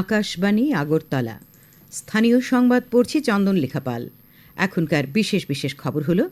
আকাশবাণী, আগরতলা। স্থানীয় সংবাদ পড়ছি চন্দন লেখাপাল। এখনকার বিশেষ বিশেষ খবর হলো,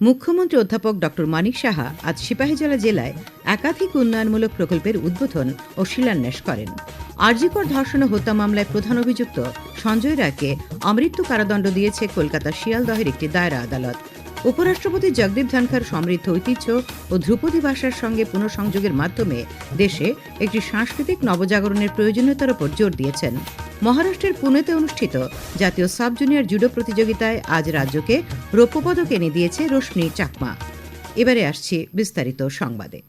মুখ্যমন্ত্রী অধ্যাপক ডক্টর মানিক সাহা আজ সিপাহীজলা জেলায় একাধিক উন্নয়নমূলক প্রকল্পের উদ্বোধন ও শিলান্যাস করেন। আরজিকর ধর্ষণ হত্যা মামলায় প্রধান অভিযুক্ত সঞ্জয় রায়কে আমৃত্যু কারাদণ্ড দিয়েছে কলকাতা শিয়ালদহের একটি দায়রা আদালত। উপরাষ্ট্রপতি জগদীপ ধনখড় সমৃদ্ধ ঐতিহ্য ও ধ্রুপদী ভাষার সঙ্গে পুনঃসংযোগের মাধ্যমে দেশে একটি সাংস্কৃতিক নবজাগরণের প্রয়োজনীয়তার উপর জোর দিয়েছেন। মহারাষ্ট্রের পুনেতে অনুষ্ঠিত জাতীয় সাব জুনিয়র জুডো প্রতিযোগিতায় আজ রাজ্যকে রৌপ্য পদক এনে দিয়েছে রোশনি চাকমা। এবারে আসছি বিস্তারিত সংবাদে।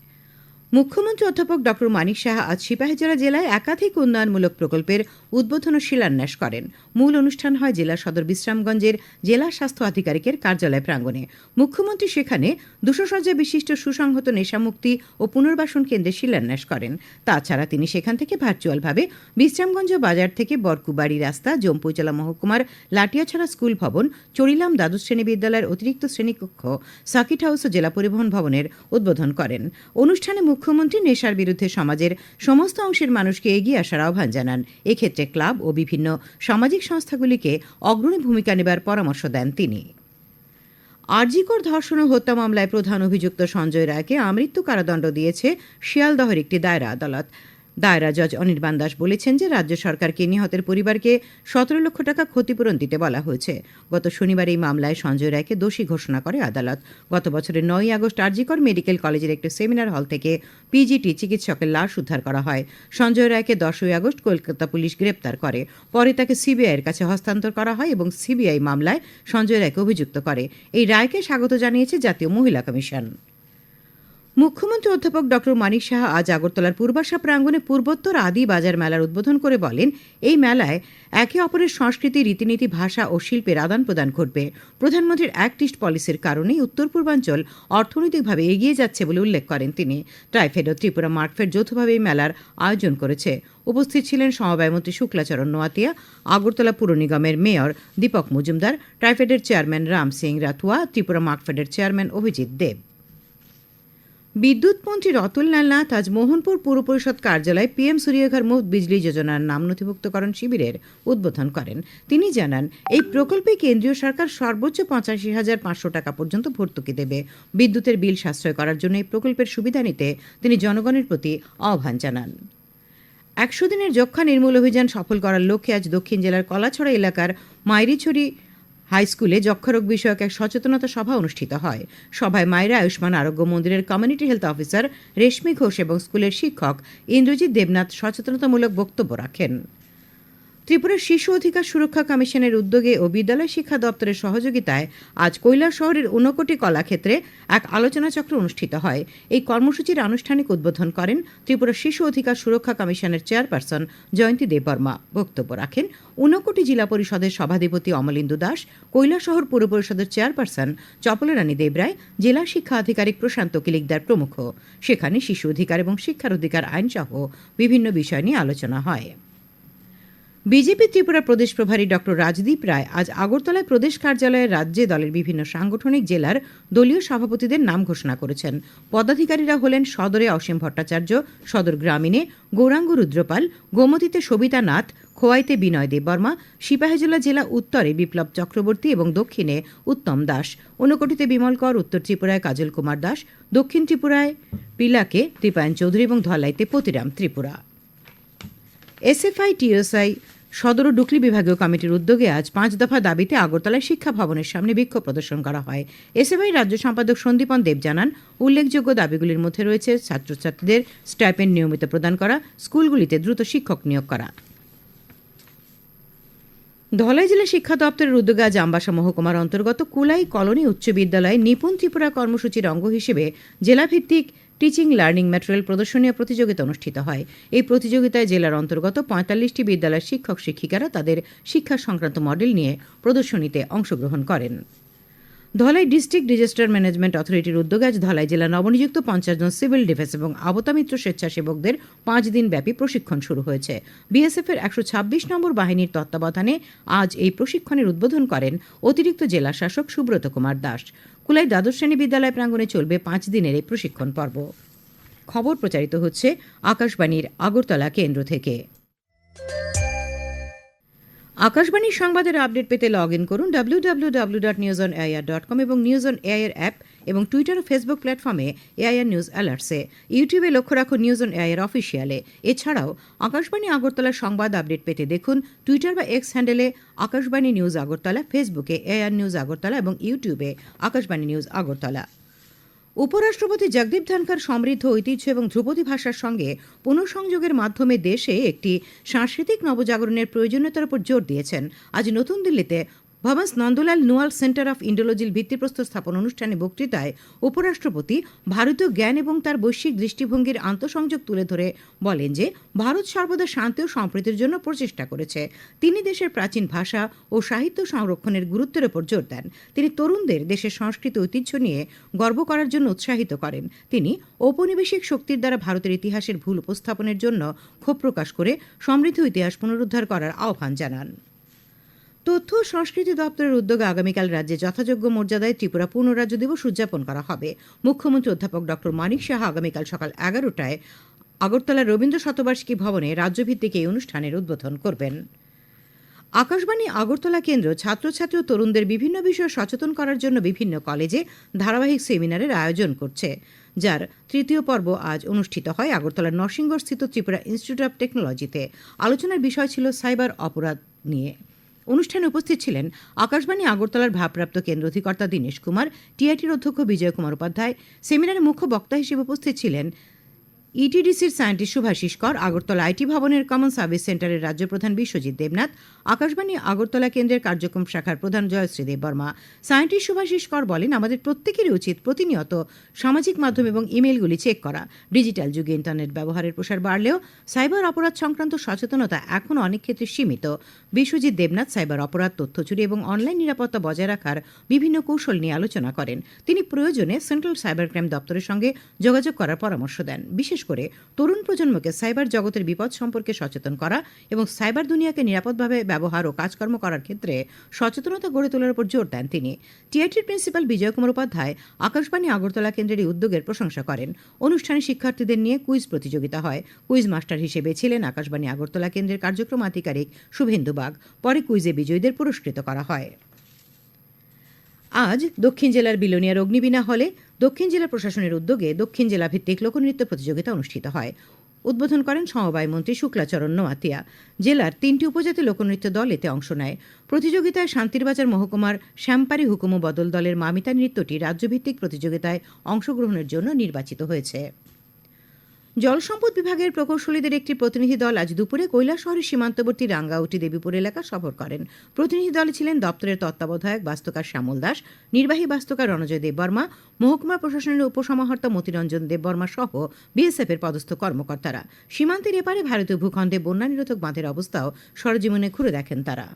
মুখ্যমন্ত্রী অধ্যাপক ডক্টর মানিক সাহা আজ সিপাহীজলা জেলায় একাধিক উন্নয়নমূলক প্রকল্পের উদ্বোধন ও শিলান্যাস করেন। মূল অনুষ্ঠান হয় জেলা সদর বিশ্রামগঞ্জের জেলা স্বাস্থ্য আধিকারিকের কার্যালয় প্রাঙ্গণে। মুখ্যমন্ত্রী সেখানে দুশো শয্যা বিশিষ্ট সুসংহত নেশামুক্তি ও পুনর্বাসন কেন্দ্রে শিলান্যাস করেন। তাছাড়া তিনি সেখান থেকে ভার্চুয়ালভাবে বিশ্রামগঞ্জ বাজার থেকে বরকুবাড়ি রাস্তা জম্পুজলা মহকুমার লাটিয়াছড়া স্কুল ভবন, চড়িলাম দ্বাদশ শ্রেণি বিদ্যালয়ের অতিরিক্ত শ্রেণীকক্ষ সার্কিট হাউস ও জেলা পরিবহন ভবনের উদ্বোধন করেন। অনুষ্ঠানে মুখ্যমন্ত্রী নেশার বিরুদ্ধে সমাজের সমস্ত অংশের মানুষকে এগিয়ে আসার আহ্বান জানান। এক্ষেত্রে ক্লাব ও বিভিন্ন সামাজিক সংস্থাগুলিকে অগ্রণী ভূমিকা নেবার পরামর্শ দেন তিনি। আরজিকর ধর্ষণ ও হত্যা মামলায় প্রধান অভিযুক্ত সঞ্জয় রায়কে আমৃত্যু কারাদণ্ড দিয়েছে শিয়ালদহের একটি দায়রা আদালত। দায়রা জজ অনির্বাণ দাস বলেছেন যে রাজ্য সরকারকে নিহতের পরিবারকে সতেরো লক্ষ টাকা ক্ষতিপূরণ দিতে বলা হয়েছে। গত শনিবার এই মামলায় সঞ্জয় রায়কে দোষী ঘোষণা করে আদালত। গত বছরের নয় আগস্ট আরজিকর মেডিকেল কলেজের একটি সেমিনার হল থেকে পিজিটি চিকিৎসকের লাশ উদ্ধার করা হয়। সঞ্জয় রায়কে দশই আগস্ট কলকাতা পুলিশ গ্রেপ্তার করে। পরে তাকে সিবিআইয়ের কাছে হস্তান্তর করা হয় এবং সিবিআই মামলায় সঞ্জয় রায়কে অভিযুক্ত করে। এই রায়কে স্বাগত জানিয়েছে জাতীয় মহিলা কমিশন। মুখ্যমন্ত্রী অধ্যাপক ডক্টর মানিক সাহা আজ আগরতলার পূর্বাশা প্রাঙ্গণে পূর্বোত্তর আদি বাজার মেলার উদ্বোধন করে বলেন, এই মেলায় একে অপরের সংস্কৃতি, রীতিনীতি, ভাষা ও শিল্পের আদান প্রদান ঘটবে। প্রধানমন্ত্রীর অ্যাক্ট ইস্ট পলিসির কারণেই উত্তর পূর্বাঞ্চল অর্থনৈতিকভাবে এগিয়ে যাচ্ছে বলে উল্লেখ করেন তিনি। ট্রাইফেড ও ত্রিপুরা মার্কফেড যৌথভাবে এই মেলার আয়োজন করেছে। উপস্থিত ছিলেন সমবায়মন্ত্রী শুক্লাচরণ নোয়াতিয়া, আগরতলা পুর নিগমের মেয়র দীপক মজুমদার, ট্রাইফেডের চেয়ারম্যান রাম সিং রাথুয়া, ত্রিপুরা মার্কফেডের চেয়ারম্যান অভিজিৎ দেব। বিদ্যুৎ মন্ত্রী রতনলাল নাথ আজ মোহনপুর পুর পরিষদ কার্যালয়ে পিএম সূর্যঘর মুফত বিজলি যোজনার নাম নথিভুক্তকরণ শিবিরের উদ্বোধন করেন। তিনি জানান, এই প্রকল্পে কেন্দ্রীয় সরকার সর্বোচ্চ পঁচাশি হাজার পাঁচশো টাকা পর্যন্ত ভর্তুকি দেবে। বিদ্যুতের বিল সাশ্রয় করার জন্য এই প্রকল্পের সুবিধা নিতে তিনি জনগণের প্রতি আহ্বান জানান। একশো দিনের যক্ষা নির্মূল অভিযান সফল করার লক্ষ্যে আজ দক্ষিণ জেলার কলাছড়া এলাকার মাইরিছড়ি হাই স্কুলে যক্ষারোগ বিষয়ক এক সচেতনতা সভা অনুষ্ঠিত হয়। সভায় মায়েরা আয়ুষ্মান আরোগ্য মন্দিরের community health officer Reshmi Ghosh এবং স্কুলের শিক্ষক ইন্দ্রজিৎ দেবনাথ সচেতনতামূলক বক্তব্য রাখেন। ত্রিপুরার শিশু অধিকার সুরক্ষা কমিশনের উদ্যোগে ও বিদ্যালয় শিক্ষা দপ্তরের সহযোগিতায় আজ কৈলা শহরের ঊনকোটি কলাক্ষেত্রে এক আলোচনা চক্র অনুষ্ঠিত হয়। এই কর্মসূচির আনুষ্ঠানিক উদ্বোধন করেন ত্রিপুরা শিশু অধিকার সুরক্ষা কমিশনের চেয়ারপারসন জয়ন্তী দেববর্মা। বক্তব্য রাখেন ঊনকোটি জেলা পরিষদের সভাধিপতি অমলিন্দু দাস কৈলা শহর পুর পরিষদের চেয়ারপারসন চপলরানী দেবরায়, জেলা শিক্ষা আধিকারিক প্রশান্ত কিলিকদার প্রমুখ। সেখানে শিশু অধিকার এবং শিক্ষার অধিকার আইনসহ বিভিন্ন বিষয় নিয়ে আলোচনা হয়। বিজেপি ত্রিপুরা প্রদেশ প্রভারী ডক্টর রাজদীপ রায় আজ আগরতলায় প্রদেশ কার্যালয়ে রাজ্যে দলের বিভিন্ন সাংগঠনিক জেলার দলীয় সভাপতিদের নাম ঘোষণা করেছেন। পদাধিকারীরা হলেন সদরে অসীম ভট্টাচার্য, সদর গ্রামীণে গৌরাঙ্গ রুদ্রপাল, গোমতীতে সবিতা নাথ, খোয়াইতে বিনয় দেববর্মা, সিপাহীজলা জেলা উত্তরে বিপ্লব চক্রবর্তী এবং দক্ষিণে উত্তম দাস। ঊনকোটিতে বিমল কর, উত্তর ত্রিপুরায় কাজল কুমার দাস, দক্ষিণ ত্রিপুরায় পিলাকে ত্রিপায়ন চৌধুরী এবং ধলাইতে পতিরাম ত্রিপুরা। এসএফআই টিএসআই সদর ও ডুকলি বিভাগীয় কমিটির উদ্যোগে আজ পাঁচ দফা দাবিতে আগরতলায় শিক্ষা ভবনের সামনে বিক্ষোভ প্রদর্শন করা হয়। এসএফআই রাজ্য সম্পাদক সন্দীপন দেব জানান, উল্লেখযোগ্য দাবিগুলির মধ্যে রয়েছে ছাত্রছাত্রীদের স্টাইপেন্ড নিয়মিত প্রদান করা, স্কুলগুলিতে দ্রুত শিক্ষক নিয়োগ করা। ধলাই জেলা শিক্ষা দপ্তরের উদ্যোগে আজ আম্বাসা মহকুমার অন্তর্গত কুলাই কলোনি উচ্চ বিদ্যালয়ে নিপুণ ত্রিপুরা কর্মসূচির অঙ্গ হিসেবে জেলাভিত্তিক টিচিং লার্নিং ম্যাটেরিয়াল প্রদর্শনী প্রতিযোগিতা অনুষ্ঠিত হয়। এই প্রতিযোগিতায় জেলার অন্তর্গত পঁয়তাল্লিশটি বিদ্যালয়ের শিক্ষক, শিক্ষিকারা তাদের শিক্ষা সংক্রান্ত মডেল নিয়ে প্রদর্শনীতে অংশগ্রহণ করেন। ধলাই ডিস্ট্রিক্ট ডিজাস্টার ম্যানেজমেন্ট অথরিটির উদ্যোগে আজ ধলাই জেলা নবনিযুক্ত পঞ্চাশ জন সিভিল ডিফেন্স এবং আবতামিত্র স্বেচ্ছাসেবকদের পাঁচ দিন ব্যাপী প্রশিক্ষণ শুরু হয়েছে। বিএসএফ এর একশো ছাব্বিশ নম্বর বাহিনীর তত্ত্বাবধানে আজ এই প্রশিক্ষণের উদ্বোধন করেন অতিরিক্ত জেলা শাসক সুব্রত কুমার দাস। কুলাই দ্বাদশ শ্রেণি বিদ্যালয় প্রাঙ্গণে চলবে পাঁচ দিনের এই প্রশিক্ষণ পর্ব। খবর প্রচারিত হচ্ছে আকাশবাণীর আগরতলা কেন্দ্র থেকে। আকাশবাণীর সংবাদের আপডেট পেতে লগ ইন করুন W W W dot news on AIR dot com এবং নিউজ অন এআইআর অ্যাপ এবং টুইটার ও ফেসবুক প্ল্যাটফর্মে এআইআর নিউজ অ্যালার্টসে ইউটিউবে লক্ষ্য রাখুন নিউজ অন এআইআর অফিসিয়ালে এছাড়াও, আকাশবাণী আগরতলার সংবাদ আপডেট পেতে দেখুন টুইটার বা এক্স হ্যান্ডেলে আকাশবাণী নিউজ আগরতলা ফেসবুকে এআইআর নিউজ আগরতলা এবং ইউটিউবে আকাশবাণী নিউজ আগরতলা। উপরাষ্ট্রপতি জগদীপ ধনখড় সমৃদ্ধ ঐতিহ্য এবং ধ্রুপদী ভাষার সঙ্গে পুনঃসংযোগের মাধ্যমে দেশে একটি সাংস্কৃতিক নবজাগরণের প্রয়োজনীয়তার উপর জোর দিয়েছেন। আজ নতুন দিল্লিতে ভবাস নন্দলাল নুয়াল সেন্টার অফ ইন্ডোলজির ভিত্তিপ্রস্তর স্থাপন অনুষ্ঠানে বক্তৃতায় উপরাষ্ট্রপতি ভারতীয় জ্ঞান এবং তার বৈশ্বিক দৃষ্টিভঙ্গির আন্তঃসংযোগ তুলে ধরে বলেন যে, ভারত সর্বদা শান্তি ও সম্প্রীতির জন্য প্রচেষ্টা করেছে। তিনি দেশের প্রাচীন ভাষা ও সাহিত্য সংরক্ষণের গুরুত্বের উপর জোর দেন। তিনি তরুণদের দেশের সংস্কৃতি ঐতিহ্য নিয়ে গর্ব করার জন্য উৎসাহিত করেন। তিনি ঔপনিবেশিক শক্তির দ্বারা ভারতের ইতিহাসের ভুল উপস্থাপনের জন্য ক্ষোভ প্রকাশ করে সমৃদ্ধ ইতিহাস পুনরুদ্ধার করার আহ্বান জানান। তথ্য সংস্কৃতি দপ্তরের উদ্যোগে আগামীকাল রাজ্যে যথাযোগ্য মর্যাদায় ত্রিপুরা পূর্ণরাজ্য দিবস উদযাপন করা হবে। মুখ্যমন্ত্রী অধ্যাপক ড মানিক সাহা আগামীকাল সকাল এগারোটায় আগরতলা রবীন্দ্র শতবার্ষিকী ভবনে রাজ্যভিত্তিক এই অনুষ্ঠানের উদ্বোধন করবেন। আকাশবাণী আগরতলা কেন্দ্র ছাত্রছাত্রী ও তরুণদের বিভিন্ন বিষয়ে সচেতন করার জন্য বিভিন্ন কলেজে ধারাবাহিক সেমিনারের আয়োজন করছে, যার তৃতীয় পর্ব আজ অনুষ্ঠিত হয় আগরতলার নরসিংগড়স্থিত ত্রিপুরা ইনস্টিটিউট অব টেকনোলজিতে। আলোচনার বিষয় ছিল সাইবার অপরাধ নিয়ে। অনুষ্ঠানে উপস্থিত ছিলেন আকাশবাণী আগরতলার ভারপ্রাপ্ত কেন্দ্র অধিকর্তা দীনেশ কুমার, টিআইটির অধ্যক্ষ বিজয় কুমার উপাধ্যায়, সেমিনারে মুখ্য বক্তা হিসেবে উপস্থিত ছিলেন ইটিডিসির সায়েন্টিস্ট সুভাষিস কর আগরতলা আইটি ভবনের কমন সার্ভিস সেন্টারের রাজ্য প্রধান বিশ্বজিৎ দেবনাথ, আকাশবাণী আগরতলা কেন্দ্রের কার্যক্রম শাখার প্রধান জয়শ্রী দেব বর্মা সায়েন্টিস্ট সুভাষিস কর বলেন, আমাদের প্রত্যেকেরই উচিত প্রতিনিয়ত সামাজিক মাধ্যম এবং ইমেলগুলি চেক করা। ডিজিটাল যুগে ইন্টারনেট ব্যবহারের প্রসার বাড়লেও সাইবার অপরাধ সংক্রান্ত সচেতনতা এখন অনেক ক্ষেত্রে সীমিত। বিশ্বজিৎ দেবনাথ সাইবার অপরাধ, তথ্য চুরি এবং অনলাইন নিরাপত্তা বজায় রাখার বিভিন্ন কৌশল নিয়ে আলোচনা করেন। তিনি প্রয়োজনে সেন্ট্রাল সাইবার ক্রাইম দপ্তরের সঙ্গে যোগাযোগ করার পরামর্শ দেন। বিশেষ করে তরুণ প্রজন্মকে সাইবার জগতের বিপদ সম্পর্কে সচেতন করা এবং সাইবার দুনিয়াকে নিরাপদভাবে ব্যবহার ও কাজকর্ম করার ক্ষেত্রে সচেতনতা গড়ে তোলার উপর জোর দেন তিনি। টিআইটির প্রিন্সিপাল বিজয় কুমার উপাধ্যায় আকাশবাণী আগরতলা কেন্দ্রের উদ্যোগের প্রশংসা করেন। অনুষ্ঠানে শিক্ষার্থীদের নিয়ে কুইজ প্রতিযোগিতা হয়। কুইজ মাস্টার হিসেবে ছিলেন আকাশবাণী আগরতলা কেন্দ্রের কার্যক্রম আধিকারিক শুভেন্দু বাগ। পরে কুইজে বিজয়ীদের পুরস্কৃত করা হয়। আজ দক্ষিণ জেলার বিলোনিয়ার অগ্নিবীণা হলে দক্ষিণ জেলা প্রশাসনের উদ্যোগে দক্ষিণ জেলা ভিত্তিক লোকনৃত্য প্রতিযোগিতা অনুষ্ঠিত হয়। উদ্বোধন করেন সমবায় মন্ত্রী শুক্লাচরণ নোয়াতিয়া জেলার তিনটি উপজাতি লোকনৃত্য দল এতে অংশ নেয়। প্রতিযোগিতায় শান্তিরবাজার মহকুমার শ্যামপারি হুকুম বদল দলের মামিতা নৃত্যটি রাজ্যভিত্তিক প্রতিযোগিতায় অংশগ্রহণের জন্য নির্বাচিত হয়েছে। জলসম্পদ বিভাগের প্রকৌশলীদের একটি প্রতিনিধি দল আজ দুপুরে কৈলাসহরের সীমান্তবর্তী রাঙ্গাউটি দেবীপুর এলাকা সফর করেন। প্রতিনিধি দলে ছিলেন দপ্তরের তত্ত্বাবধায়ক বাস্তুকার শ্যামল দাস, নির্বাহী বাস্তুকার রণজয় দেববর্মা মহকুমা প্রশাসনের উপসমাহর্তা মতিরঞ্জন দেববর্মা সহ বিএসএফের পদস্থ কর্মকর্তারা। সীমান্তের এপারে ভারতীয় ভূখণ্ডে বন্যা নিরোধক বাঁধের অবস্থাও সরজীবনে ঘুরে দেখেন তারা।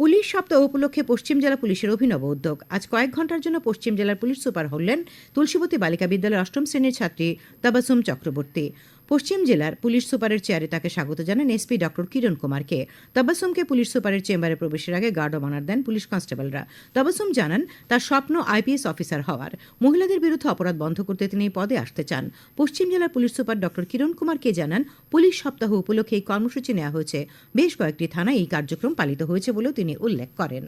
পুলিশ সপ্তাহ উপলক্ষে পশ্চিম জেলা পুলিশের অভিনব উদ্যোগ। আজ কয়েক ঘণ্টার জন্য পশ্চিম জেলার পুলিশ সুপার হলেন তুলসীবতী বালিকা বিদ্যালয়ের অষ্টম শ্রেণির ছাত্রী তাবাসুম চক্রবর্তী। পশ্চিম জেলার পুলিশ সুপারের চেয়ারে তাকে স্বাগত জানান এসপি ডক্টর কিরণ কুমারকে। তাবাসুমকে পুলিশ সুপারের চেম্বারে প্রবেশের আগে গার্ড অব অনার দেন পুলিশ কনস্টেবলরা। তাবাসুম জানান, তার স্বপ্ন আইপিএস অফিসার হওয়ার। মহিলাদের বিরুদ্ধে অপরাধ বন্ধ করতে তিনি পদে আসতে চান। পশ্চিম জেলার পুলিশ সুপার ডক্টর কিরণ কুমারকে জানান, পুলিশ সপ্তাহ উপলক্ষে এই কর্মসূচি নেওয়া হয়েছে। বেশ কয়েকটি থানায় এই কার্যক্রম পালিত হয়েছে বলেও তিনি উল্লেখ করেন।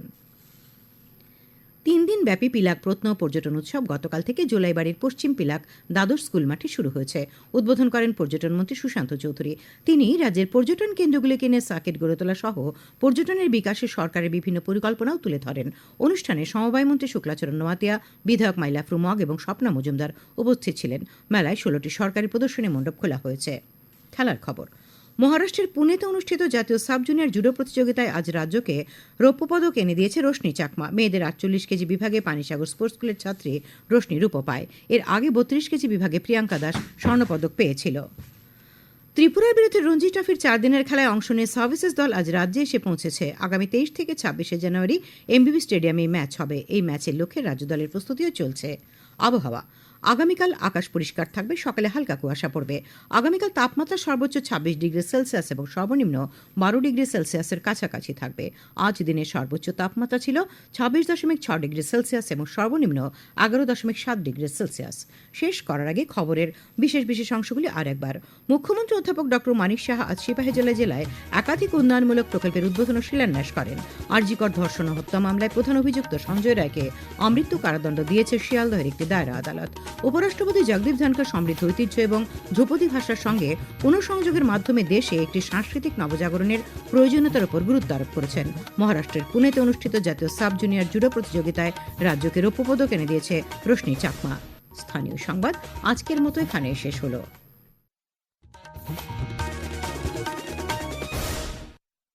তিন দিন ব্যাপী পিলাক প্রত্ন পর্যটন উৎসব গতকাল থেকে জুলাইবাড়ির পশ্চিম পিলাক দ্বাদশ স্কুল মাঠে শুরু হয়েছে। উদ্বোধন করেন পর্যটন মন্ত্রী সুশান্ত চৌধুরী। তিনি রাজ্যের পর্যটন কেন্দ্রগুলিকে নিয়ে সার্কিট গড়ে তোলা সহ পর্যটনের বিকাশে সরকারের বিভিন্ন পরিকল্পনাও তুলে ধরেন। অনুষ্ঠানে সমবায় মন্ত্রী শুক্লাচরণ নোয়াতিয়া, বিধায়ক মাইলাফরু মগ এবং স্বপ্না মজুমদার উপস্থিত ছিলেন। মেলায় ষোলোটি সরকারি প্রদর্শনী মণ্ডপ খোলা হয়েছে। খেলার খবর। মহারাষ্ট্রের পুনেতে অনুষ্ঠিত জাতীয় সাব জুনিয়র জুডো প্রতিযোগিতায় আজ রাজ্যকে রৌপ্য পদক এনে দিয়েছে রোশনি চাকমা। মেয়েদের আটচল্লিশ কেজি বিভাগে পানিসাগর স্পোর্টস স্কুলের ছাত্রী রোশনি রূপ পায় এর আগে বত্রিশ কেজি বিভাগে প্রিয়াঙ্কা দাস স্বর্ণপদক পেয়েছিল। ত্রিপুরার বিরুদ্ধে রঞ্জি ট্রফির চার দিনের খেলায় অংশ নিয়ে সার্ভিসেস দল আজ রাজ্যে এসে পৌঁছেছে। আগামী তেইশ থেকে ছাব্বিশে জানুয়ারি এমবিবি স্টেডিয়ামে ম্যাচ হবে। এই ম্যাচের লক্ষ্যে রাজ্য দলের প্রস্তুতিও চলছে। আবহাওয়া আগামীকাল আকাশ পরিষ্কার থাকবে, সকালে হালকা কুয়াশা পড়বে। আগামীকাল তাপমাত্রা সর্বোচ্চ ছাব্বিশ ডিগ্রি সেলসিয়াস এবং সর্বনিম্ন বারো ডিগ্রি সেলসিয়াসের কাছাকাছি থাকবে। আজ দিনের সর্বোচ্চ তাপমাত্রা ছিল ছাব্বিশ দশমিক ছ ডিগ্রি সেলসিয়াস এবং সর্বনিম্ন এগারো দশমিক সাত ডিগ্রি সেলসিয়াস। শেষ করার আগে খবরের বিশেষ বিশেষ অংশগুলি আর একবার। মুখ্যমন্ত্রী অধ্যাপক ডক্টর মানিক সাহা আজ সিপাহী সিপাহীজলা জেলায় একাধিক উন্নয়নমূলক প্রকল্পের উদ্বোধন ও শিলান্যাস করেন। আরজিকর ধর্ষণ হত্যা মামলায় প্রধান অভিযুক্ত সঞ্জয় রায়কে অমৃত্যু কারাদণ্ড দিয়েছে শিয়ালদহের একটি দায়রা আদালত। উপরাষ্ট্রপতি জগদীপ ধনকর সমৃদ্ধ ঐতিহ্য এবং ধ্রুপদী ভাষার সঙ্গে পুনঃসংযোগের মাধ্যমে দেশে একটি সাংস্কৃতিক নবজাগরণের প্রয়োজনীয়তার উপর গুরুত্ব আরোপ করেছেন। মহারাষ্ট্রের পুনেতে অনুষ্ঠিত জাতীয় সাব জুনিয়র জুডো প্রতিযোগিতায় রাজ্যকে রৌপ্য পদক এনে দিয়েছে রোশনি চাকমা। স্থানীয় সংবাদ, আজকের মতো এখানে শেষ হলো।